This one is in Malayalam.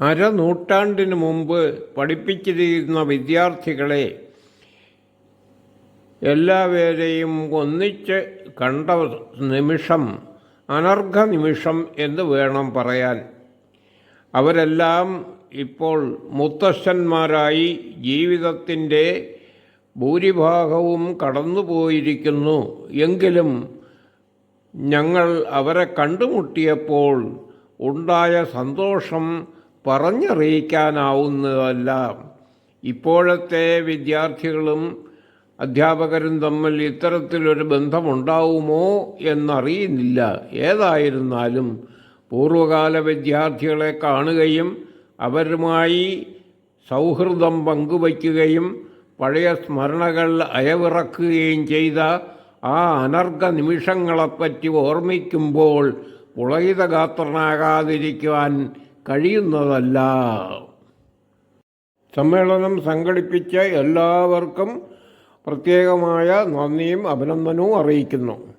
അരനൂറ്റാണ്ടിന് മുമ്പ് പഠിപ്പിച്ചിരുന്ന വിദ്യാർത്ഥികളെ എല്ലാവരെയും ഒന്നിച്ച് കണ്ട നിമിഷം അനർഘ നിമിഷം എന്ന് വേണം പറയാൻ. അവരെല്ലാം ഇപ്പോൾ മുത്തശ്ശന്മാരായി ജീവിതത്തിന്റെ ഭൂരിഭാഗവും കടന്നുപോയിരിക്കുന്നു. എങ്കിലും ഞങ്ങൾ അവരെ കണ്ടുമുട്ടിയപ്പോൾ ഉണ്ടായ സന്തോഷം പറഞ്ഞറിയിക്കാനാവുന്നതല്ല. ഇപ്പോഴത്തെ വിദ്യാർത്ഥികളും അധ്യാപകരും തമ്മിൽ ഇത്തരത്തിലൊരു ബന്ധമുണ്ടാവുമോ എന്നറിയുന്നില്ല. ഏതായിരുന്നാലും പൂർവകാല വിദ്യാർത്ഥികളെ കാണുകയും അവരുമായി സൗഹൃദം പങ്കുവയ്ക്കുകയും പഴയ സ്മരണകൾ അയവിറക്കുകയും ചെയ്ത ആ അനർഘ നിമിഷങ്ങളെപ്പറ്റി ഓർമ്മിക്കുമ്പോൾ പുളകിതഗാത്രനാകാതിരിക്കുവാൻ കഴിയുന്നതല്ല. സമ്മേളനം സംഘടിപ്പിച്ച എല്ലാവർക്കും പ്രത്യേകമായ നന്ദിയും അഭിനന്ദനവും അറിയിക്കുന്നു.